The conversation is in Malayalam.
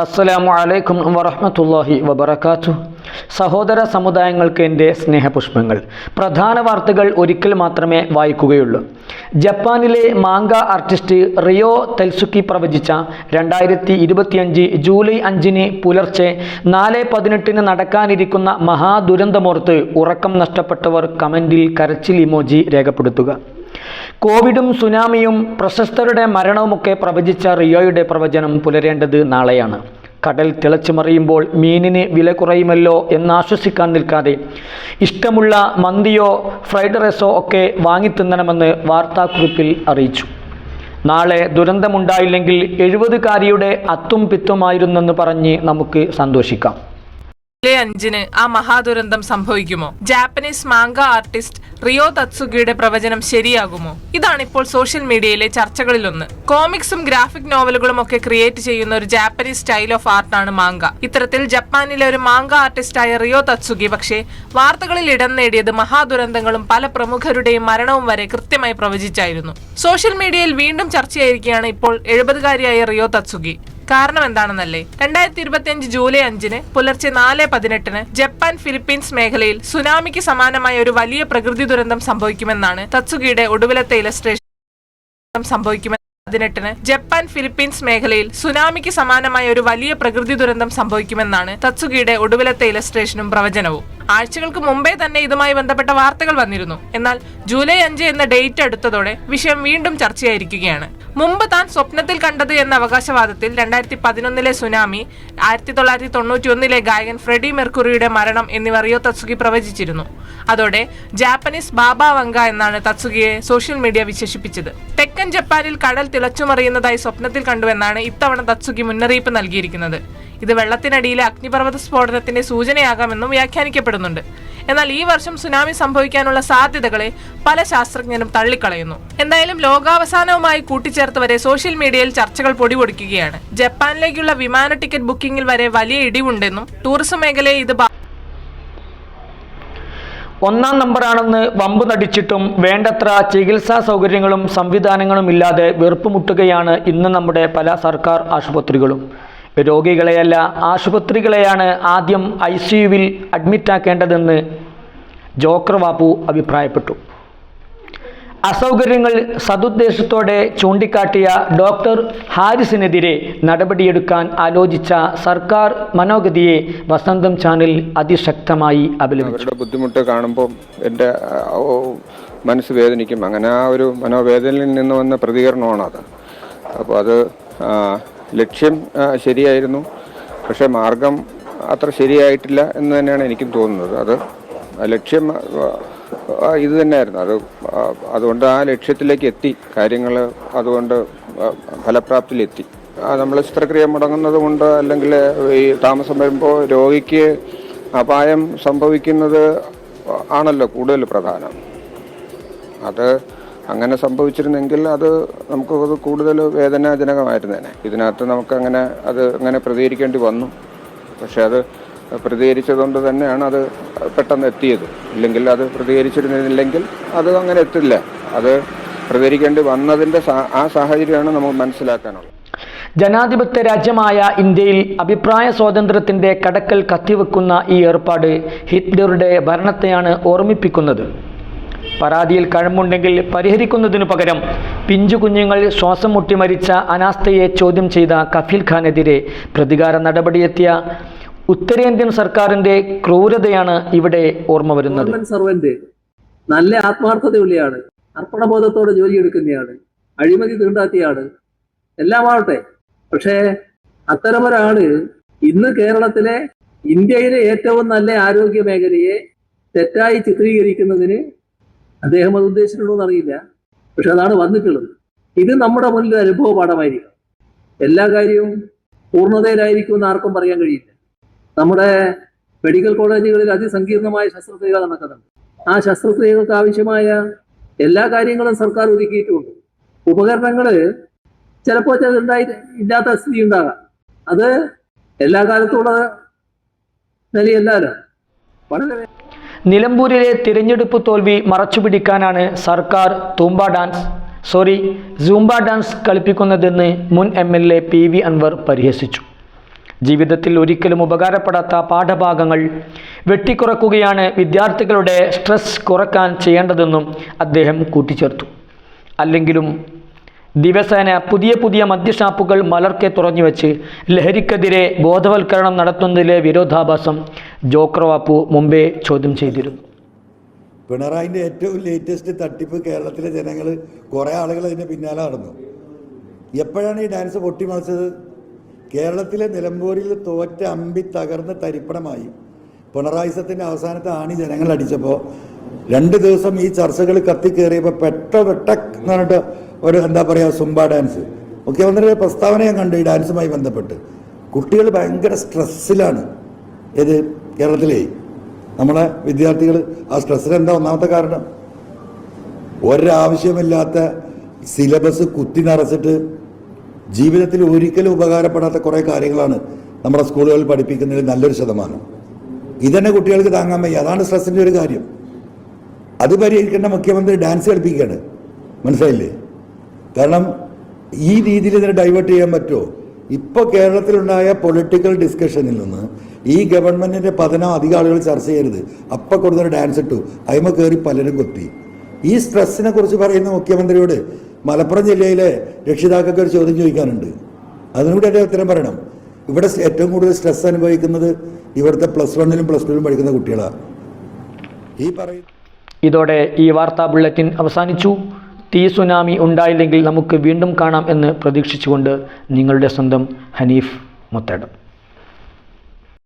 അസ്സലാമു അലൈക്കും വറഹമത്തല്ലാഹി വബർക്കാത്തു സഹോദര സമുദായങ്ങൾക്ക് എന്റെ സ്നേഹപുഷ്പങ്ങൾ. പ്രധാന വാർത്തകൾ ഒരിക്കൽ മാത്രമേ വായിക്കുകയുള്ളൂ. ജപ്പാനിലെ മാങ്ക ആർട്ടിസ്റ്റ് റിയോ തെൽസുക്കി പ്രവചിച്ച രണ്ടായിരത്തി ഇരുപത്തിയഞ്ച് ജൂലൈ അഞ്ചിന് പുലർച്ചെ നാല് പതിനെട്ടിന് നടക്കാനിരിക്കുന്ന മഹാദുരന്തമോർത്ത് ഉറക്കം നഷ്ടപ്പെട്ടവർ കമന്റിൽ കരച്ചിൽ ഇമോജി രേഖപ്പെടുത്തുക. കോവിഡും സുനാമിയും പ്രശസ്തരുടെ മരണവുമൊക്കെ പ്രവചിച്ച റിയോയുടെ പ്രവചനം പുലരേണ്ടത് നാളെയാണ്. കടൽ തിളച്ചുമറിയുമ്പോൾ മീനിന് വില കുറയുമല്ലോ എന്നാശ്വസിക്കാൻ നിൽക്കാതെ ഇഷ്ടമുള്ള മന്തിയോ ഫ്രൈഡ് റൈസോ ഒക്കെ വാങ്ങിത്തിന്നണമെന്ന് വാർത്താക്കുറിപ്പിൽ അറിയിച്ചു. നാളെ ദുരന്തമുണ്ടായില്ലെങ്കിൽ എഴുപതുകാരിയുടെ അത്തും പിത്തുമായിരുന്നെന്ന് പറഞ്ഞ് നമുക്ക് സന്തോഷിക്കാം. ജൂലൈ അഞ്ചിന് ആ മഹാദുരന്തം സംഭവിക്കുമോ? ജാപ്പനീസ് മാങ്ക ആർട്ടിസ്റ്റ് റിയോ തത്സുഗിയുടെ പ്രവചനം ശരിയാകുമോ? ഇതാണ് ഇപ്പോൾ സോഷ്യൽ മീഡിയയിലെ ചർച്ചകളിലൊന്ന്. കോമിക്സും ഗ്രാഫിക് നോവലുകളും ഒക്കെ ക്രിയേറ്റ് ചെയ്യുന്ന ഒരു ജാപ്പനീസ് സ്റ്റൈൽ ഓഫ് ആർട്ടാണ് മാങ്ക ഇത്തരത്തിൽ ജപ്പാനിലെ ഒരു മാങ്ക ആർട്ടിസ്റ്റായ റിയോ തത്സുഗി പക്ഷേ വാർത്തകളിൽ ഇടം നേടിയത് മഹാദുരന്തങ്ങളും പല പ്രമുഖരുടെയും മരണവും വരെ കൃത്യമായി പ്രവചിച്ചായിരുന്നു. സോഷ്യൽ മീഡിയയിൽ വീണ്ടും ചർച്ചയായിരിക്കുകയാണ് ഇപ്പോൾ എഴുപതുകാരിയായ റിയോ തത്സുഗി കാരണം എന്താണെന്നല്ലേ? രണ്ടായിരത്തി ഇരുപത്തിയഞ്ച് ജൂലൈ അഞ്ചിന് പുലർച്ചെ നാല് പതിനെട്ടിന് ജപ്പാൻ ഫിലിപ്പീൻസ് മേഖലയിൽ സുനാമിക്ക് സമാനമായ ഒരു വലിയ പ്രകൃതി ദുരന്തം സംഭവിക്കുമെന്നാണ് തത്സുഗിയുടെ ഒടുവിലത്തെ ഇലസ്ട്രേഷൻ സംഭവിക്കുമെന്ന് പതിനെട്ടിന് ജപ്പാൻ ഫിലിപ്പീൻസ് മേഖലയിൽ സുനാമിക്ക് സമാനമായ ഒരു വലിയ പ്രകൃതി ദുരന്തം സംഭവിക്കുമെന്നാണ് തത്സുഗിയുടെ ഒടുവിലത്തെ ഇലസ്ട്രേഷനും പ്രവചനവും. ആഴ്ചകൾക്ക് മുമ്പേ തന്നെ ഇതുമായി ബന്ധപ്പെട്ട വാർത്തകൾ വന്നിരുന്നു. എന്നാൽ ജൂലൈ അഞ്ച് എന്ന ഡേറ്റ് അടുത്തതോടെ വിഷയം വീണ്ടും ചർച്ചയായിരിക്കുകയാണ്. മുമ്പ് താൻ സ്വപ്നത്തിൽ കണ്ടത് എന്ന അവകാശവാദത്തിൽ രണ്ടായിരത്തി പതിനൊന്നിലെ സുനാമി ആയിരത്തി തൊള്ളായിരത്തി തൊണ്ണൂറ്റി ഒന്നിലെ ഗായകൻ ഫ്രെഡി മെർക്കുറിയുടെ മരണം എന്നിവ റിയോ തത്സുഗി പ്രവചിച്ചിരുന്നു. അതോടെ ജാപ്പനീസ് ബാബ വങ്ക എന്നാണ് തത്സുഗിയെ സോഷ്യൽ മീഡിയ വിശേഷിപ്പിച്ചത്. തെക്കൻ ജപ്പാനിൽ കടൽ തിളച്ചുമറിയുന്നതായി സ്വപ്നത്തിൽ കണ്ടുവെന്നാണ് ഇത്തവണ തത്സുഗി മുന്നറിയിപ്പ് നൽകിയിരിക്കുന്നത്. ഇത് വെള്ളത്തിനടിയിലെ അഗ്നിപർവത സ്ഫോടനത്തിന്റെ സൂചനയാകാമെന്നും വ്യാഖ്യാനിക്കപ്പെടുന്നുണ്ട്. എന്നാൽ ഈ വർഷം സുനാമി സംഭവിക്കാനുള്ള സാധ്യതകളെ പല ശാസ്ത്രജ്ഞരും തള്ളിക്കളയുന്നു. എന്തായാലും ലോകാവസാനവുമായി കൂട്ടിച്ചേർത്തവരെ സോഷ്യൽ മീഡിയയിൽ ചർച്ചകൾ പൊടിപൊടിക്കുകയാണ്. ജപ്പാനിലേക്കുള്ള വിമാന ടിക്കറ്റ് ബുക്കിംഗിൽ വരെ വലിയ ഇടിവുണ്ടെന്നും ടൂറിസം മേഖലയെ ഇത് ഒന്നാം നമ്പറാണെന്ന് വമ്പ് നടിച്ചിട്ടും വേണ്ടത്ര ചികിത്സാ സൗകര്യങ്ങളും സംവിധാനങ്ങളും ഇല്ലാതെ വെറുപ്പുമുട്ടുകയാണ് ഇന്ന് നമ്മുടെ പല സർക്കാർ ആശുപത്രികളും. രോഗികളെയല്ല ആശുപത്രികളെയാണ് ആദ്യം ഐ സി യുവിൽ അഡ്മിറ്റാക്കേണ്ടതെന്ന് ജോക്കർ ബാബു അഭിപ്രായപ്പെട്ടു. അസൗകര്യങ്ങൾ സതുദ്ദേശത്തോടെ ചൂണ്ടിക്കാട്ടിയ ഡോക്ടർ ഹാരിസിനെതിരെ നടപടിയെടുക്കാൻ ആലോചിച്ച സർക്കാർ മനോഗതിയെ വസന്തം ചാനൽ അതിശക്തമായി അപലപിച്ചു. ബുദ്ധിമുട്ട് കാണുമ്പോൾ എന്റെ മനസ്സ് വേദനിക്കും. അങ്ങനെ ആ ഒരു മനോവേദനയിൽ നിന്ന് വന്ന പ്രതികരണമാണ് അത് അപ്പോൾ അത് ലക്ഷ്യം ശരിയായിരുന്നു. പക്ഷേ മാർഗം അത്ര ശരിയായിട്ടില്ല എന്ന് തന്നെയാണ് എനിക്കും തോന്നുന്നത്. അത് ലക്ഷ്യം ഇത് തന്നെയായിരുന്നു. അത് അതുകൊണ്ട് ആ ലക്ഷ്യത്തിലേക്ക് എത്തി. കാര്യങ്ങൾ അതുകൊണ്ട് ഫലപ്രാപ്തിയിലെത്തി. നമ്മൾ ശസ്ത്രക്രിയ മുടങ്ങുന്നത് കൊണ്ട് അല്ലെങ്കിൽ ഈ താമസം വരുമ്പോൾ രോഗിക്ക് അപായം സംഭവിക്കുന്നത് ആണല്ലോ കൂടുതൽ പ്രധാനം. അത് അങ്ങനെ സംഭവിച്ചിരുന്നെങ്കിൽ അത് നമുക്ക് അത് കൂടുതൽ വേദനാജനകമായിരുന്നേനെ. ഇതിനകത്ത് നമുക്ക് അങ്ങനെ അത് അങ്ങനെ പ്രതികരിക്കേണ്ടി വന്നു. പക്ഷെ അത് പ്രതികരിച്ചതുകൊണ്ട് തന്നെയാണ് അത് പെട്ടെന്ന് എത്തിയത്. ഇല്ലെങ്കിൽ അത് പ്രതികരിച്ചിരുന്നില്ലെങ്കിൽ അത് അങ്ങനെ എത്തില്ല. അത് പ്രതികരിക്കേണ്ടി വന്നതിന്റെ ആ സാഹചര്യമാണ് നമുക്ക് മനസ്സിലാക്കാനുള്ളത്. ജനാധിപത്യ രാജ്യമായ ഇന്ത്യയിൽ അഭിപ്രായ സ്വാതന്ത്ര്യത്തിന്റെ കടക്കൽ കത്തിവെക്കുന്ന ഈ ഏർപ്പാട് ഹിറ്റ്ലറുടെ ഭരണത്തെയാണ് ഓർമ്മിപ്പിക്കുന്നത്. പരാതിയിൽ കഴമ്പുണ്ടെങ്കിൽ പരിഹരിക്കുന്നതിനു പകരം പിഞ്ചു കുഞ്ഞുങ്ങൾ ശ്വാസം മുട്ടി മരിച്ച അനാസ്ഥയെ ചോദ്യം ചെയ്ത കഫീൽ ഖാനെതിരെ പ്രതികാര നടപടിയെത്തിയ ഉത്തരേന്ത്യൻ സർക്കാരിന്റെ ക്രൂരതയാണ് ഇവിടെ ഓർമ്മ വരുന്നത്. നല്ല ആത്മാർത്ഥതയുള്ളയാണ് അർപ്പണബോധത്തോടെ ജോലി എടുക്കുന്നയാണ് അഴിമതി തീണ്ടാത്തിയാണ് എല്ലാമാവട്ടെ പക്ഷേ അത്തരമൊരാൾ ഇന്ന് കേരളത്തിലെ ഇന്ത്യയിലെ ഏറ്റവും നല്ല ആരോഗ്യ മേഖലയെ തെറ്റായി ചിത്രീകരിക്കുന്നതിന് അദ്ദേഹം അത് ഉദ്ദേശിച്ചിട്ടുണ്ടോ എന്നറിയില്ല. പക്ഷെ അതാണ് വന്നിട്ടുള്ളത്. ഇത് നമ്മുടെ മുന്നിൽ അനുഭവ പാഠമായിരിക്കും എല്ലാ കാര്യവും പൂർണതയിലായിരിക്കും എന്ന് ആർക്കും പറയാൻ കഴിയില്ല. നമ്മുടെ മെഡിക്കൽ കോളേജുകളിൽ അതിസങ്കീർണമായ ശസ്ത്രക്രിയ നടക്കുന്നുണ്ട്. ആ ശസ്ത്രക്രിയകൾക്ക് ആവശ്യമായ എല്ലാ കാര്യങ്ങളും സർക്കാർ ഒരുക്കിയിട്ടുമുണ്ട് ഉപകരണങ്ങൾ ചിലപ്പോൾ ചിലതുണ്ടായി ഇല്ലാത്ത സ്ഥിതി ഉണ്ടാകാം. അത് എല്ലാ കാലത്തുള്ള നിലയല്ലാലോ വളരെ നിലമ്പൂരിലെ തിരഞ്ഞെടുപ്പ് തോൽവി മറച്ചുപിടിക്കാനാണ് സർക്കാർ തൂമ്പ ഡാൻസ് സോറി സൂംബ ഡാൻസ് കളിപ്പിക്കുന്നതെന്ന് മുൻ M L A P V Anvar പരിഹസിച്ചു. ജീവിതത്തിൽ ഒരിക്കലും ഉപകാരപ്പെടാത്ത പാഠഭാഗങ്ങൾ വെട്ടിക്കുറക്കുകയാണ് വിദ്യാർത്ഥികളുടെ സ്ട്രെസ് കുറയ്ക്കാൻ ചെയ്യേണ്ടതെന്നും അദ്ദേഹം കൂട്ടിച്ചേർത്തു. അല്ലെങ്കിലും ദിവസേന പുതിയ പുതിയ മദ്യഷാപ്പുകൾ മലർക്കെ തുറന്നുവെച്ച് ലഹരിക്കെതിരെ ബോധവൽക്കരണം നടത്തുന്നതിലെ വിരോധാഭാസം ജോക്രവാപ്പു മുമ്പേ ചോദ്യം ചെയ്തിരുന്നു. പിണറായിന്റെ ഏറ്റവും ലേറ്റസ്റ്റ് തട്ടിപ്പ് കേരളത്തിലെ ജനങ്ങൾ കുറേ ആളുകൾ അതിന്റെ പിന്നാലെ നടന്നു. എപ്പോഴാണ് ഈ ഡാൻസ് പൊട്ടിമറിച്ചത്? കേരളത്തിലെ നിലമ്പൂരിൽ തോറ്റ അമ്പി തകർന്ന് തരിപ്പണമായി പിണറായിസത്തിന്റെ അവസാനത്തെ ആണി ജനങ്ങൾ അടിച്ചപ്പോൾ രണ്ട് ദിവസം ഈ ചർച്ചകൾ കത്തിക്കേറിയപ്പോൾ പെട്ട പെട്ടെന്ന് പറഞ്ഞിട്ട് ഒരു എന്താ പറയുക സുംബ ഡാൻസ് മുഖ്യമന്ത്രിയുടെ പ്രസ്താവന ഞാൻ കണ്ടു ഈ ഡാൻസുമായി ബന്ധപ്പെട്ട്. കുട്ടികൾ ഭയങ്കര സ്ട്രെസ്സിലാണ് ഏത് കേരളത്തിലെ. നമ്മളെ വിദ്യാർത്ഥികൾ ആ സ്ട്രെസ്സിന് എന്താ ഒന്നാമത്തെ കാരണം? ഒരാവശ്യമില്ലാത്ത സിലബസ് കുത്തി നിറച്ചിട്ട് ജീവിതത്തിൽ ഒരിക്കലും ഉപകാരപ്പെടാത്ത കുറേ കാര്യങ്ങളാണ് നമ്മുടെ സ്കൂളുകളിൽ പഠിപ്പിക്കുന്നതിൽ നല്ലൊരു ശതമാനം. ഇതന്നെ കുട്ടികൾക്ക് താങ്ങാൻ വയ്യ. അതാണ് സ്ട്രെസ്സിന്റെ ഒരു കാര്യം. അത് പരിഹരിക്കേണ്ട മുഖ്യമന്ത്രി ഡാൻസ് കളിപ്പിക്കുകയാണ്. മനസ്സിലായില്ലേ? കാരണം ഈ രീതിയിൽ ഇതിനെ ഡൈവേർട്ട് ചെയ്യാൻ പറ്റുമോ? ഇപ്പോൾ കേരളത്തിലുണ്ടായ പൊളിറ്റിക്കൽ ഡിസ്കഷനിൽ നിന്ന് ഈ ഗവൺമെന്റിന്റെ പതനം അധികം ആളുകൾ ചർച്ച ചെയ്യരുത്. അപ്പം കൊടുത്തൊരു ഡാൻസ് ഇട്ടു. അയിമ കയറി പലരും കൊത്തി. ഈ സ്ട്രെസ്സിനെ കുറിച്ച് പറയുന്ന മുഖ്യമന്ത്രിയോട് മലപ്പുറം ജില്ലയിലെ രക്ഷിതാക്കൾക്ക് ഒരു ചോദ്യം ചോദിക്കാനുണ്ട്. അതിനുകൂടി എന്റെ ഉത്തരം പറയണം. ഇവിടെ ഏറ്റവും കൂടുതൽ സ്ട്രെസ് അനുഭവിക്കുന്നത് ഇവിടുത്തെ പ്ലസ് വണ്ണിലും പ്ലസ് ടുവിലും പഠിക്കുന്ന കുട്ടികളാണ് ഈ പറയും ഇതോടെ ഈ വാർത്താ ബുള്ളറ്റിൻ അവസാനിച്ചു. തീ സുനാമി ഉണ്ടായില്ലെങ്കിൽ നമുക്ക് വീണ്ടും കാണാം എന്ന് പ്രതീക്ഷിച്ചുകൊണ്ട് നിങ്ങളുടെ സ്വന്തം ഹനീഫ് മുത്തേടം.